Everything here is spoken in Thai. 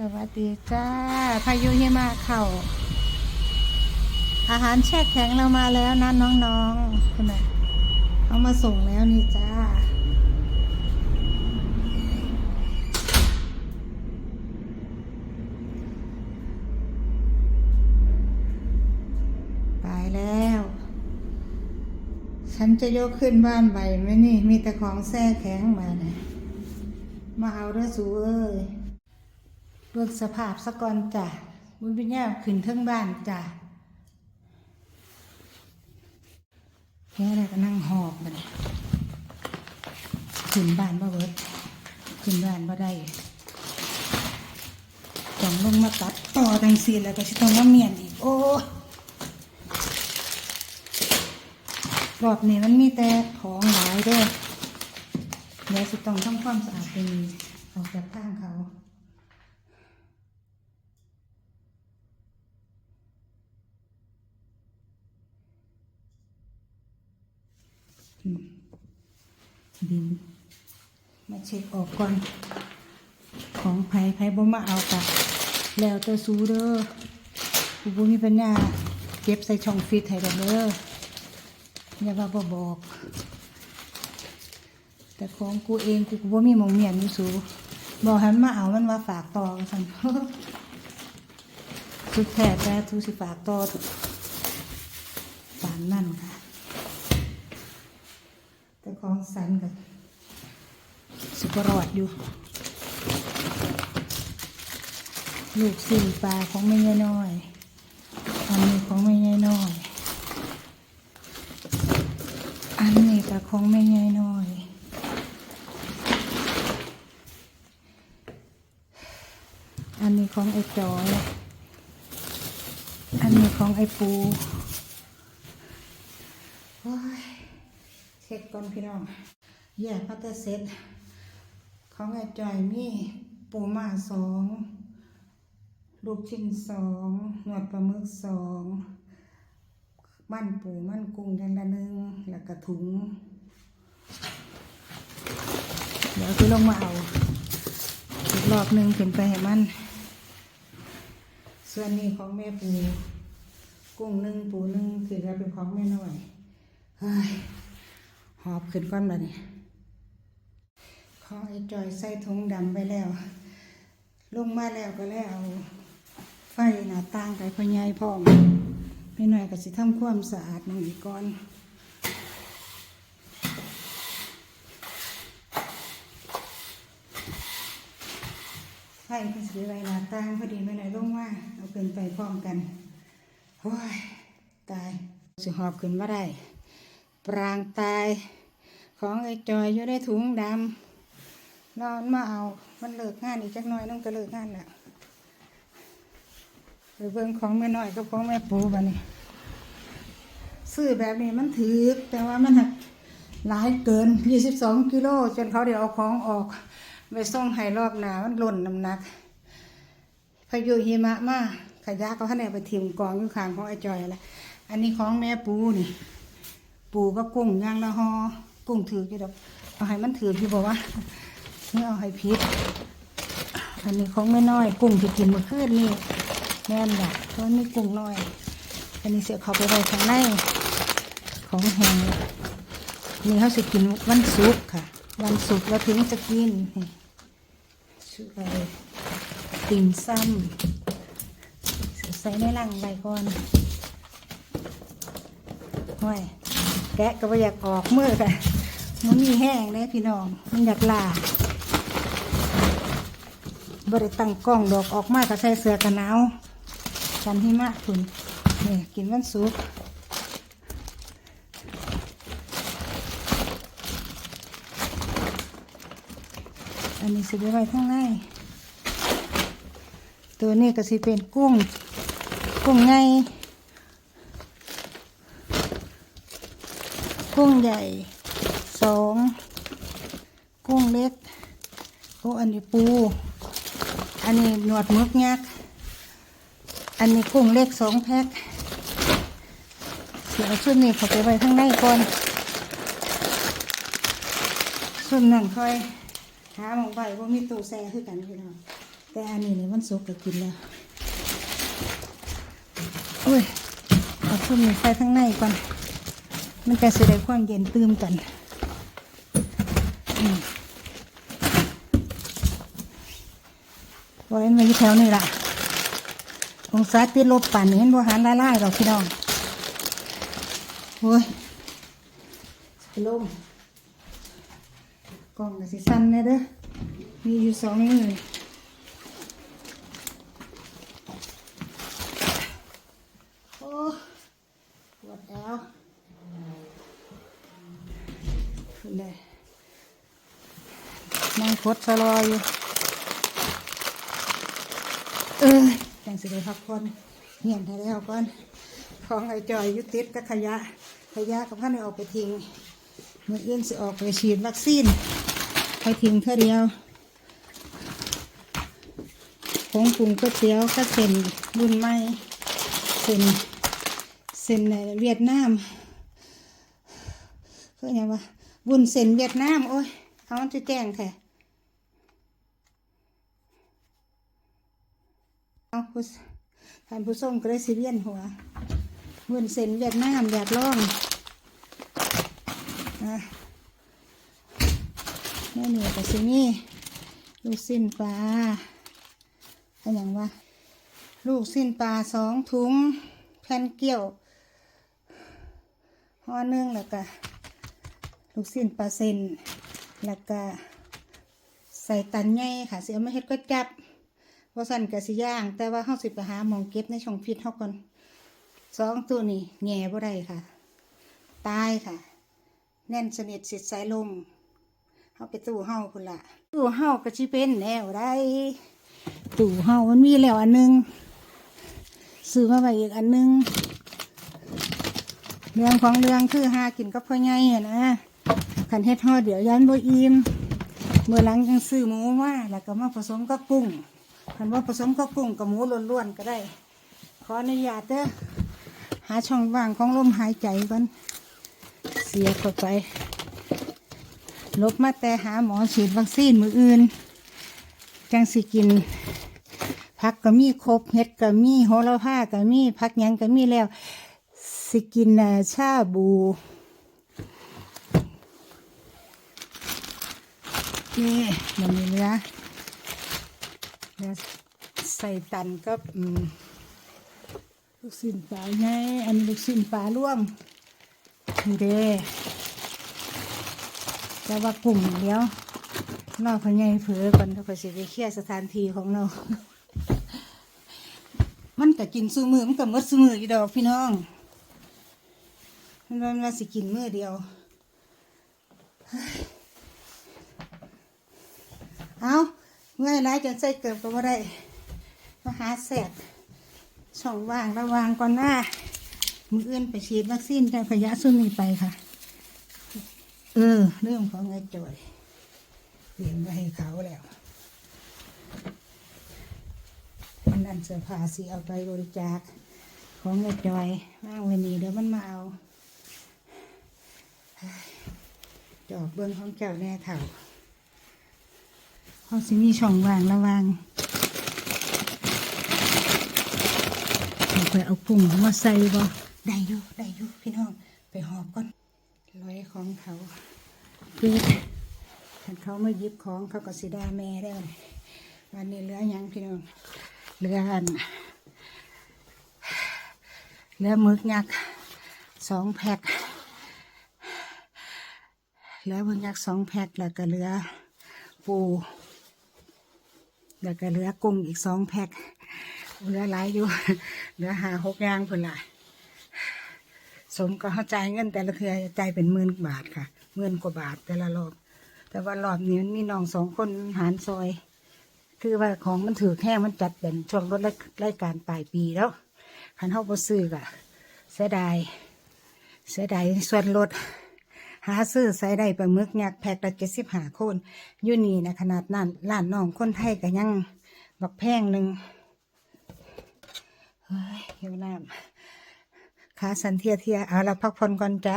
สวัสดีจ้า พายุหิมะเข่าอาหารแช่แข็งเรามาแล้วนะน้องๆคุณน่เอามาส่งแล้วนี่จ้า ไปแล้ว ฉันจะยกขึ้นบ้านใหม่ไหมนี่ มีแต่ของแช่แข็งมาเนี่ยมาเอาเด้อสูเอ้ย เบิกสภาพสะก่อนจ้ะบุญพิญญาขึ้นเทิงบ้านจ้ะแค่อะไรก็นั่งหอบมาเนี่ยขึ้นบ้านบ่เบิร์ดขึ้นบ้านบ่ได้ต้องลงมาตัดต่อจังสีแล้วก็สิต้องมาเมียนอีกโอ้รอบนี้มันมีแต่ของหลายด้อเดี๋ยวสิต้องทำความสะอาดเป็นออกจากข้างเขา ดิน มาเช็คออกก่อน ของไผ่ไผ่บ่มาเอากะแล้วแต่ซูเด้อกูบ่มีปัญญาเก็บใส่ช่องฟิตให้ดอกเด้ออย่าว่าบ่บอก แต่ของกูเองกูก็บ่มีมองเมียนอยู่สูบอกหันมาเอามันมาฝากต่อกันซั่นสุดแท้แต่ทูสิฝากต่อตามนั่นค่ะ ของสันกับสุกรอดอยู่ ลูกสี่ปลาของไม่ยายน้อยอันนี้ของไม่ยายน้อย อันนี้กับของไม่ยายน้อยอันนี้ของไอ้จอย อันนี้ของไอ้ปูโอ้ย ช็คก่อนพี่น้อง แยกพัตเตอร์เซตของไอ้จอยมีปูม่าสองลูกชิ้นสองหนวดปลาหมึกสองมันปูมันกุ้งอย่างละหนึ่งแล้วก็ถุง เดี๋ยวคือลงมาเอาอีกรอบหนึ่งขึ้นไปให้มัน ส่วนนี้ของแม่ปู กุ้งหนึ่งปูหนึ่งคือแล้วเป็นของแม่น้อยเฮ้ย หอบขึ้นก้อนมาเนี่ยของไอ้จอยใส่ถุงดำไปแล้ว ลงมาแล้วก็แล้วไฟหน้าต่างไปพญายพร้อมไม่หน่อยก็สิทำความสะอาดมันอีกก่อนไฟก็สิไว้หน้าต่างพอดีไม่หน่อยลงมาเอาขึ้นไปพร้อมกันโอ้ยตายสิหอบขึ้นมาได้ ปรางตาย ของไอ้จอยอยู่ในถุงดำนอนมาเอา มันเลิกงานอีกจักหน่อยน้องก็เลิกงานแล้วไปเบิ่งของแม่น้อยกับของแม่ปูบันนี้ซื้อแบบนี้มันถือแต่ว่ามันหักหลายเกิน 22 กิโลจนเขาเดี๋ยวเอาของออกไปส่งให้รอบหนามันหล่นน้ำหนักพายุหิมะมาขยะก็ให้ไปถิ่มกองอยู่ข้างของไอ้จอยแหละอันนี้ของแม่ปูนี่ ปูก็กุ้งย่างละหอกุ้งถือกี่ดอกเอาให้มันถือพี่บอกว่านี่เอาให้พิษอันนี้ของไม่น้อย กุ้งที่กินเมื่อคืนนี่แม่นแหละเพราะนี่กุ้งน้อย อันนี้เสียเขาไปไว้ข้างในของแห้งนี่เขาจะกินวันศุกร์ค่ะ วันศุกร์แล้วถึงจะกินชื่ออะไรติ่มซ้ำใส่ในลังใบก่อนห้อย แกะก็ไม่อยากออกมือค่ะมันมีแห้งเลยพี่น้อง มันอยากลาบริตั้งกล้องดอกออกมาก็ใส่เสื้อกันหนาวชันหิมะคุณนี่กินวันศุกอันนี้สิไปไว้ข้งในตัวนี้ก็สิเป็นกุ้งกุ้งไง กุ้งใหญ่สองกุ้งเล็กโอ้อันนี้ปู อันนี้หนวดมึกยักษ์อันนี้กุ้งเล็กสองแพ็คเสียชุดนี้เขาไปไว้ข้างในก่อนส่วนนั่นค่อย หาหมองใบว่ามีตู้แซ่คือกันพี่น้องแต่อันนี้เนี่ยมันสุกก็กินแล้วโอ้ยเอาส้มนี่ใส่ข้างในก่อน มันจะแสไดงความเย็นตื่มกันไว้มันอยู่แถวนี้ล่ะองศาติดลบป่านนี้เห็นบ่หันละลายดอกพี่น้องโอ้ยลมกล้องก็สิสั้นแน่เด้อมีอยู่สองมือโอ้ปวดแล้ว นเลยนั่งคดสลอยอยู่ เออจังสิได้พักผ่อนเงียบได้แล้วก่อนของไอ้จอยยุติดกับขยะ ขยะกับพันได้ออกไปทิ้งเมื่ออื่นสิออกไปฉีดวัคซีนไปทิ้งเท่าเดียวผงปรุงก๋วยเตี๋ยวก็เส้นรุ่นใหม่เส้นเส้นในเวียดนามคือไงวะ บุญเส้นเวียดนาม โอ้ยเขาจะแจ้งแท้เอาผู้ท่านผู้ส่งก็ได้สิเวียนหัวเวินเซนเวียดนามอยากลองอะแม่เหนือกับสินี่ลูกสิ้นปลาอันอย่างวะลูกสิ้นปลาสองถุงแผ่นเกี่ยวห่อนึ่งแล้วก็ ลูกสิ้นปลาเซนแล้วก็ใส่ตันใหญ่ค่ะเสียมาเฮ็ดก๋วยจับว่าสั่นกะสิย่าง แต่ว่าเฮาสิไปหามองเก็บในช่องฟิตเฮาก่อนสองตัวนี้แง่บ่ได้ค่ะ ตายค่ะ แน่นสนิทสิทธิ์สายลมเฮาไปตู้เฮาพุ่นละตู้เฮาก็สิเป็นแนวได้ตู้เฮามันมีแล้วอันหนึงซื้อมาไว้อีกอันหนึงเรื่องของเรื่องคือหากินกับพ่อใหญ่อะนะ คันเฮ็ดฮอดเดี๋ยวยันบ่อิ่มเมื่อหลังจังซื้อหมูมาแล้วก็มาผสมกับกุ้งคันว่าผสมกับกุ้งกับหมูล้วนๆก็ได้ ขออนุญาตเด้อหาช่องว่างของลมหายใจก่อนเสียเข้าไปลบมาแต่หาหมอฉีดวัคซีนมืออื่น จังสิกินพักก็มีครบเห็ดก็มีโหระพาก็มีพักยังก็มีแล้ว สิกินน่ะชาบู นี่มันมีเนื้อแล้วใส่ตันก็ลูกสิ้นปลาไงอันลูกสิ้นปลาร่วมนี่เด้แต่ว่ากลุ่มเดียวนอกพญายเผือก่อนเราก็สิไปเคลียสถานที่ของเรา มันก็กินซูมือมันก็หมดซูมืออีดอกพี่น้องมันว่มันว่าสิกินมือเดียว เอาเมื่อยไรจนใส่เกิบก็บ่ได้มาหาแสบช่องว่างระวางก่อนหน้า มืออื่นไปฉีดวัคซีนแต่ขยะซุ่มนี้ไปค่ะ เออ เรื่องของไอ้จอยเตรียมไว้ให้เขาแล้วันนั้นเสื้อผ้าสีเอาไปบริจาคของไอ้จอยว่างวันนี้เดี๋ยวมันมาเอาจอบเบิ้งของเจ้าแน่เถ่า เขาสิมีช่องว่างระหว่างเอาไปเอากุ้งมาใส่บ่ได้อยู่ได้อยู่พี่น้อง ไปหอบก่อนร้อยของเขาคือถ้าเขามาหยิบของเขาก็สิดาแม่ได้ววันนี้เหลือหยังพี่น้องเหลืออันเหลือหมึกยักษ์สองแพ็คเหลือหมึกยักษ์สองแพ็คแล้วก็เหลือปู แล้วก็เหลือกุ้งอีกสองแพ็คเหลือหลายอยู่ เหลือหาหกอย่างพุ่นละสมก็เข้าใจเงินแต่ละเทือใจเป็นหมื่นบาทค่ะหมื่นกว่าบาทแต่ละรอบ แต่ว่ารอบนี้มันมีน้องสองคนหารซอย คือว่าของมันถือแค่มันจัดเป็นช่วงรถรายการปลายปีแล้วคันเฮาบ่ซื้อกะเสียดายเสียดายส่วนลด หาซื้อใส่ได้ปลาหมึกยักษ์แพ็คละเจ็ดสิบห้าคนอยู่นี่นะขนาดนั้นร้านน้องคนไทยก็ยังบักแพงหนึ่งเฮ้ยหิวน้ำขาสันเทียเทียเอาละพักผ่อนก่อนจ้า